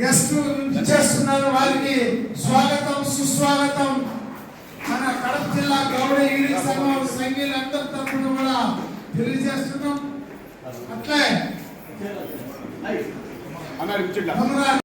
Guest చేస్తున్నారు. వారికి స్వాగతం సుస్వాగతం. మన కడప జిల్లా గౌడ ఈడి సంఘం సంఘీయులు అందరి తరఫున కూడా తెలియజేస్తున్నాం. అట్లే. భద్రా-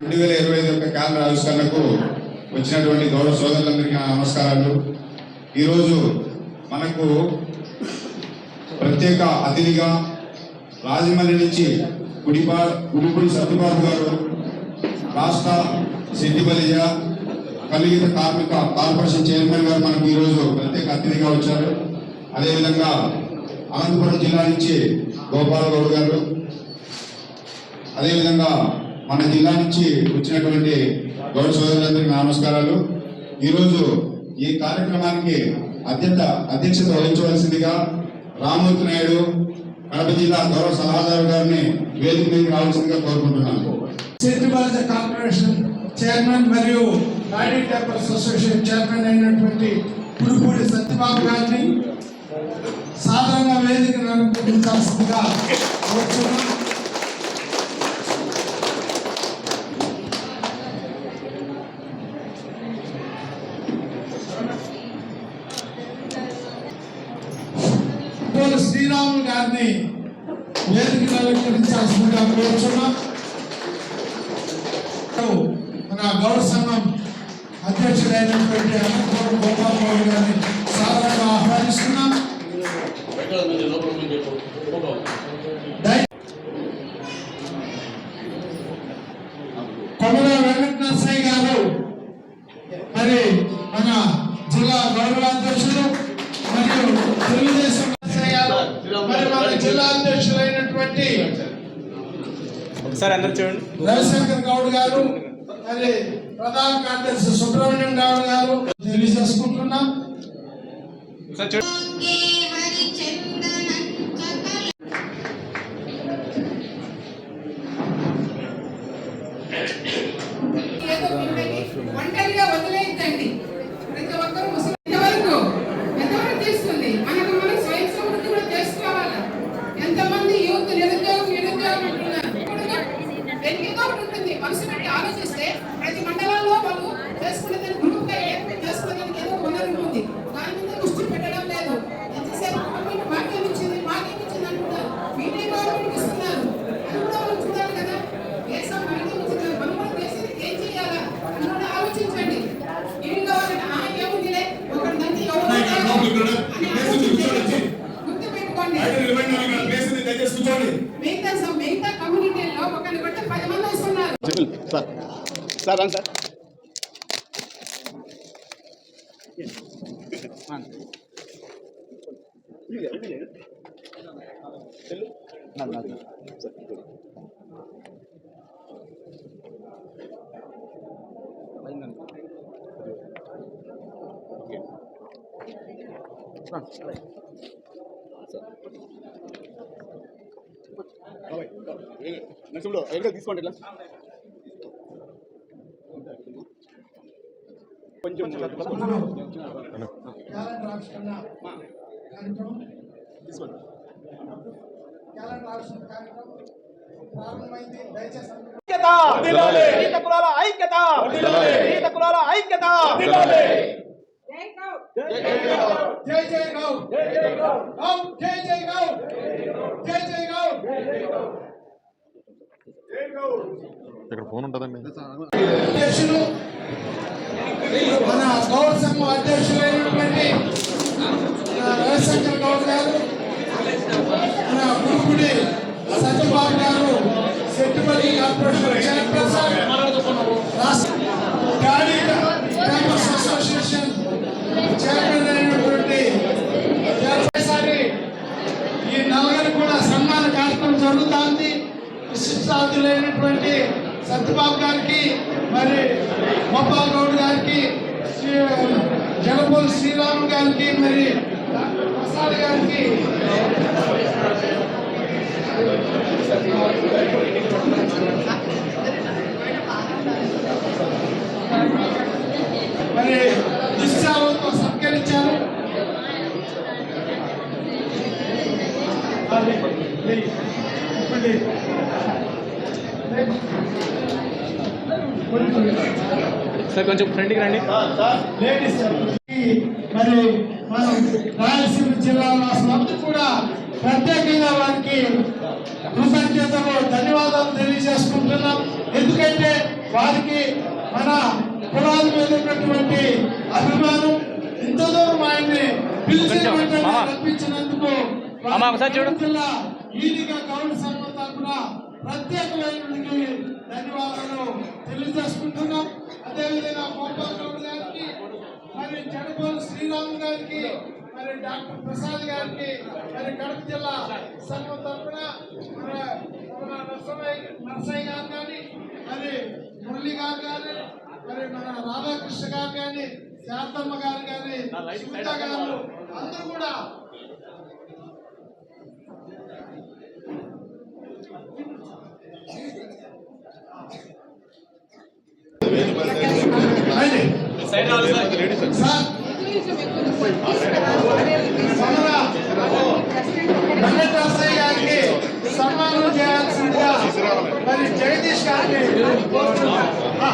రెండు వేల ఇరవై ఐదు యొక్క క్యాలెండర్ ఆవిష్కరణకు వచ్చినటువంటి గౌరవ సోదరులందరికీ నమస్కారాలు. ఈరోజు మనకు ప్రత్యేక అతిథిగా రాజమండ్రి నుంచి గుడిపా గుడిపూడి సత్యబాబు గారు రాష్ట్ర సిద్దిబలిజ కలిగిత కార్మిక కార్పొరేషన్ చైర్మన్ గారు మనకు ఈరోజు ప్రత్యేక అతిథిగా వచ్చారు. అదేవిధంగా అనంతపురం జిల్లా నుంచి గోపాల్ గౌడ్ గారు. అదేవిధంగా మన జిల్లా నుంచి వచ్చినటువంటి గౌరవ సోదరులందరికీ నమస్కారాలు. ఈరోజు ఈ కార్యక్రమానికి అత్యంత అధ్యక్షత వహించవలసిందిగా రామూర్తి నాయుడు కడప జిల్లా గౌరవ సలహాదారు గారిని వేదిక మీదకి రావాల్సిందిగా కోరుకుంటున్నాను. కార్పొరేషన్ చైర్మన్ మరియు రాడీ టేపర్స్ అసోసియేషన్ చైర్మన్ అయినటువంటి పుడుపూడి సత్యబాబు గారిని సాధారణ వేదిక నిర్మించాల్సిందిగా శ్రీరాములు గారిని వేదిక అలంకరించాల్సిందిగా కోరుచున్నా. మన గౌరవ సంఘం అధ్యక్షుడైనటువంటి అనంతపురం గోపాల్ గౌడ్ గారిని కొమర నరసయ్య గారు మరి మన జిల్లా గౌరవ అధ్యక్షులు మరియు తెలుగుదేశం నరసయ్య గారు మరి మన జిల్లా అధ్యక్షులైనటువంటి ఒకసారి అందరు చూడండి. రవిశంకర్ గౌడ్ గారు మరి ప్రధాన కార్యదర్శి సుబ్రహ్మణ్యం గౌడ్ గారు తెలియజేసుకుంటున్నాం. ఒకసారి చూడండి. సార్ రండి సార్ నరసింహుడు ఎక్కడ తీసుకోండి ఇట్లా కొంచెం తీసుకోండి. ఐక్యత! కులాల ఐక్యత! ఈత కులాల ఐక్యత! జై జై గౌ గౌ జై జై గౌ జై జై గౌ ఇక్కడ ఫోన్ ఉంటుందండి అధ్యక్షులు మన గౌర సంఘం అధ్యక్షులైనటువంటి రవిశంకర్ గౌడ్ గారు మన గురుకుడి సత్యబాబు గారు సెట్టుపల్లి కార్పొరేషన్ చైర్పర్సన్ రాష్ట్ర క్యాంపస్ అసోసియేషన్ చైర్మన్ అయినటువంటి ఈ నలుగురు కూడా సన్మాన కార్యక్రమం జరుగుతుంది. విశిష్టార్థులైనటువంటి సత్యబాబు గారికి మరి గోపాల్ గౌడ్ గారికి శ్రీ జగపూల్ శ్రీరామ్ గారికి మరి డాక్టర్ ప్రసాద్ గారికి సార్ కొంచెం ఫ్రంట్కి రండి మరి మనం రాయలసీమ జిల్లా వాసులందరూ కూడా ప్రత్యేకంగా వారికి కృతజ్ఞతలు ధన్యవాదాలు తెలియజేసుకుంటున్నాం ఎందుకంటే వారికి మన కులాల మీద ఉన్నటువంటి అభిమానం ఇంత దూరం ఆయన్ని పిలిచిన కొంచెం, వెంటనే మామ. రప్పించినందుకు మామ, ఒకసారి చూడు. జిల్లా ఈడిగా గౌడ సంఘం తరఫున ప్రత్యేకమైనటువంటి ధన్యవాదాలు తెలియజేసుకుంటున్నాం అదేవిధంగా గోపాల్ గౌడ్ గారికి మరి జడపల్లి శ్రీరామ్ గారికి మరి డాక్టర్ ప్రసాద్ గారికి మరి కడప జిల్లా సంఘం తరఫున మన నరసయ్య నరసయ్య గారు కానీ మరి మురళి గారు కానీ మరి మన రాధాకృష్ణ గారు కానీ శాంతమ్మ గారు కానీ సునీత గారు అందరూ కూడా రండి. సైడ్ రావాలి సార్ సార్ సమర వెంకటరసయ్య గారికి సన్మానం చేయాల్సిందిగా మరి జగదీష్ గారిని కోరుతున్నాం. ఆ.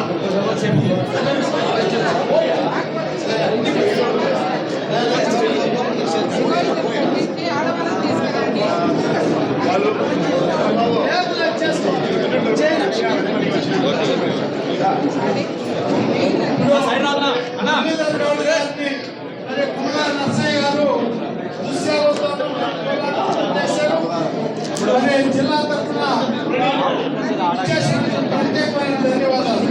టేబుల్ వచ్చేసుకోండి. సైడ్ రావాలన్నా అన్నా మురళీధర్ గౌడ్ గారిని మరి కుమార నర్సయ్య గారు దుశ్శాలతో చేశారు. మరి జిల్లా తరఫున ప్రత్యేకమైన ధన్యవాదాలు.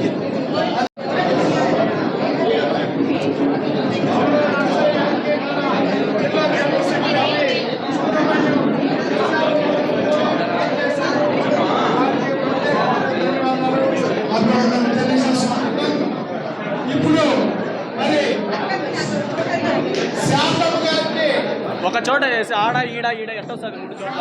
ఒక చోట చేసి ఆడ ఈడ ఈడ ఎట్టొస్తుంది మూడు చోట్ల.